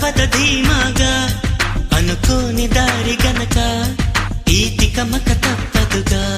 పర్వత ధీమాగా అనుకోని దారి గనక ఈ తికమకత